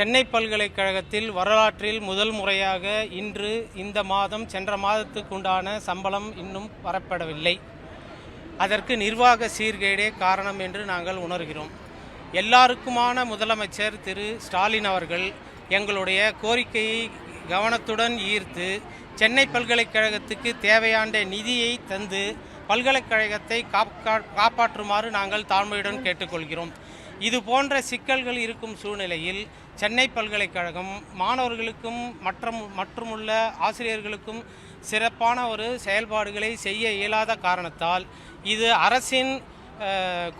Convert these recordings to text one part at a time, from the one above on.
சென்னை பல்கலைக்கழகத்தில் வரலாற்றில் முதல் முறையாக இன்று இந்த மாதம் சென்ற மாதத்துக்கு உண்டான சம்பளம் இன்னும் வரப்படவில்லை. அதற்கு நிர்வாக சீர்கேடே காரணம் என்று நாங்கள் உணர்கிறோம். எல்லாருக்குமான முதலமைச்சர் திரு. ஸ்டாலின் அவர்கள் எங்களுடைய கோரிக்கையை கவனத்துடன் ஈர்த்து சென்னை பல்கலைக்கழகத்துக்கு தேவையான நிதியை தந்து பல்கலைக்கழகத்தை காப்பாற்றுமாறு நாங்கள் தாழ்மையுடன் கேட்டுக்கொள்கிறோம். இது போன்ற சிக்கல்கள் இருக்கும் சூழ்நிலையில் சென்னை பல்கலைக்கழகம் மாணவர்களுக்கும் மற்ற மற்றுமுள்ள ஆசிரியர்களுக்கும் சிறப்பான ஒரு செயல்பாடுகளை செய்ய இயலாத காரணத்தால் இது அரசின்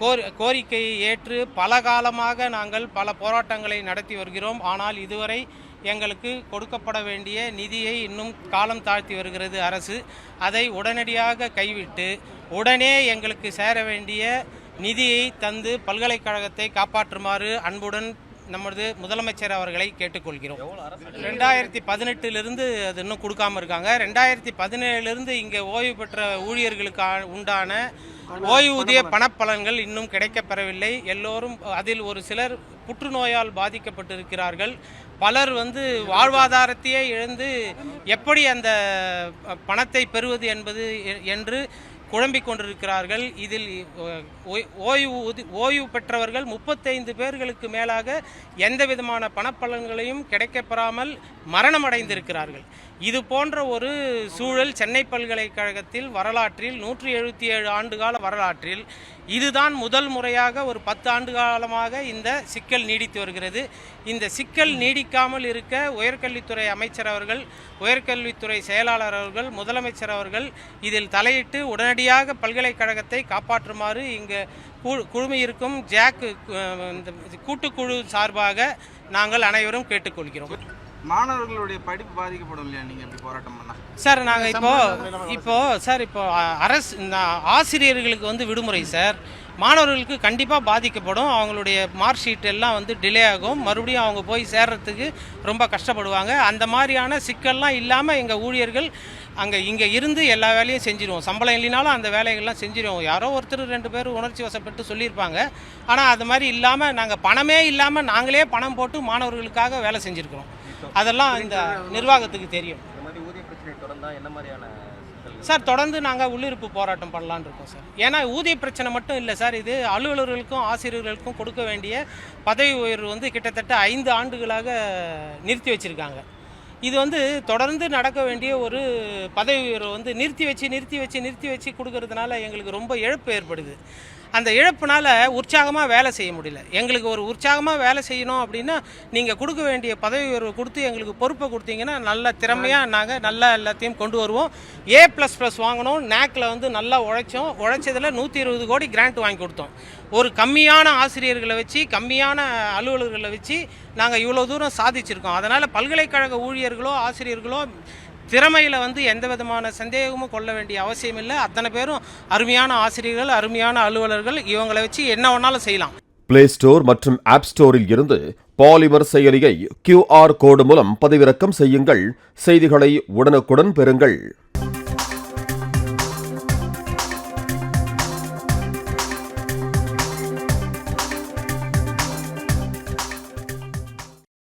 கோரி கோரிக்கையை ஏற்று பல காலமாக நாங்கள் பல போராட்டங்களை நடத்தி வருகிறோம். ஆனால் இதுவரை எங்களுக்கு கொடுக்கப்பட வேண்டிய நிதியை இன்னும் காலம் தாழ்த்தி வருகிறது அரசு. அதை உடனடியாக கைவிட்டு உடனே எங்களுக்கு சேர வேண்டிய நிதியை தந்து பல்கலைக்கழகத்தை காப்பாற்றுமாறு அன்புடன் நமது முதலமைச்சர் அவர்களை கேட்டுக்கொள்கிறோம். ரெண்டாயிரத்தி பதினெட்டுலேருந்து அது இன்னும் கொடுக்காம இருக்காங்க. ரெண்டாயிரத்தி பதினேழுலேருந்து இங்கே ஓய்வு பெற்ற ஊழியர்களுக்கு உண்டான ஓய்வூதிய பணப்பலன்கள் இன்னும் கிடைக்கப்பெறவில்லை. எல்லோரும் அதில் ஒரு சிலர் புற்றுநோயால் பாதிக்கப்பட்டிருக்கிறார்கள். பலர் வந்து வாழ்வாதாரத்தையே இழந்து எப்படி அந்த பணத்தை பெறுவது என்பது என்று குழம்பிக் கொண்டிருக்கிறார்கள். இதில் ஓய்- ஓய்வு ஓய்வு பெற்றவர்கள் முப்பத்தைந்து பேர்களுக்கு மேலாக எந்த விதமான பணப்பலன்களையும் கிடைக்கப்பெறாமல் மரணமடைந்திருக்கிறார்கள். இது போன்ற ஒரு சூழல் சென்னை பல்கலைக்கழகத்தில் வரலாற்றில் நூற்றி எழுபத்தி ஏழு ஆண்டுகால வரலாற்றில் இதுதான் முதல் முறையாக ஒரு பத்து ஆண்டு காலமாக இந்த சிக்கல் நீடித்து வருகிறது. இந்த சிக்கல் நீடிக்காமல் இருக்க உயர்கல்வித்துறை அமைச்சர் அவர்கள் உயர்கல்வித்துறை செயலாளர் அவர்கள் முதலமைச்சர் அவர்கள் இதில் தலையிட்டு உடனடி உடனடியாக பல்கலைக்கழகத்தை காப்பாற்றுமாறு இங்கு குழுமையிருக்கும் ஜாக் இந்த கூட்டுக்குழு சார்பாக நாங்கள் அனைவரும் கேட்டுக்கொள்கிறோம். மாணவர்களுடைய படிப்பு பாதிக்கப்படும் இல்லையா? நீங்க இப்படி போராட்டம் பண்ணா? சார் நாங்கள் இப்போ இப்போ சார் இப்போ அரசு இந்த ஆசிரியர்களுக்கு வந்து விடுமுறை சார். மாணவர்களுக்கு கண்டிப்பாக பாதிக்கப்படும். அவங்களுடைய மார்க் ஷீட் எல்லாம் வந்து டிலே ஆகும். மறுபடியும் அவங்க போய் சேர்றதுக்கு ரொம்ப கஷ்டப்படுவாங்க. அந்த மாதிரியான சிக்கல்லாம் இல்லாமல் எங்கள் ஊழியர்கள் அங்கே இங்கே இருந்து எல்லா வேலையும் செஞ்சிருவோம். சம்பளம் இல்லைனாலும் அந்த வேலைகள்லாம் செஞ்சிருவோம். யாரோ ஒருத்தர் ரெண்டு பேர் உணர்ச்சி வசப்பட்டு சொல்லியிருப்பாங்க. ஆனால் அது மாதிரி இல்லாமல் நாங்கள் பணமே இல்லாமல் நாங்களே பணம் போட்டு மாணவர்களுக்காக வேலை செஞ்சுருக்கிறோம். அதெல்லாம் இந்த நிர்வாகத்துக்கு தெரியும். சார் தொடர்ந்து நாங்கள் உள்ளிருப்பு போராட்டம் பண்ணலான்னு இருக்கோம் சார். ஏன்னா ஊதிய பிரச்சனை மட்டும் இல்லை சார். இது அலுவலர்களுக்கும் ஆசிரியர்களுக்கும் கொடுக்க வேண்டிய பதவி உயர்வு வந்து கிட்டத்தட்ட ஐந்து ஆண்டுகளாக நிறுத்தி வச்சுருக்காங்க. இது வந்து தொடர்ந்து நடக்க வேண்டிய ஒரு பதவி உயர்வு வந்து நிறுத்தி வச்சு நிறுத்தி வச்சு நிறுத்தி வச்சு கொடுக்கறதுனால எங்களுக்கு ரொம்ப இழப்பு ஏற்படுது. அந்த இழப்புனால் உற்சாகமாக வேலை செய்ய முடியல. எங்களுக்கு ஒரு உற்சாகமாக வேலை செய்யணும் அப்படின்னா நீங்கள் கொடுக்க வேண்டிய பதவி உயர்வு கொடுத்து எங்களுக்கு பொறுப்பை கொடுத்தீங்கன்னா நல்ல திறமையாக நாங்கள் நல்லா எல்லாத்தையும் கொண்டு வருவோம். ஏ ப்ளஸ் ப்ளஸ் வாங்கினோம் நேக்கில் வந்து நல்லா உழைச்சோம். உழைச்சதில் நூற்றி இருபது கோடி கிராண்ட் வாங்கி கொடுத்தோம். ஒரு கம்மியான ஆசிரியர்களை வச்சு கம்மியான அலுவலர்களை வச்சு நாங்கள் இவ்வளோ தூரம் சாதிச்சிருக்கோம். அதனால் பல்கலைக்கழக ஊழியர்களோ ஆசிரியர்களோ திறமையில் வந்து எந்த விதமான சந்தேகமும் கொள்ள வேண்டிய அவசியம் இல்லை. அத்தனை பேரும் அருமையான ஆசிரியர்கள் அருமையான அலுவலர்கள். இவங்களை வச்சு என்ன வேணாலும் செய்யலாம். பிளே ஸ்டோர் மற்றும் ஆப் ஸ்டோரில் இருந்து பாலிமர் செயலியை கியூஆர் கோடு மூலம் பதிவிறக்கம் செய்யுங்கள். செய்திகளை உடனுக்குடன் பெறுங்கள்.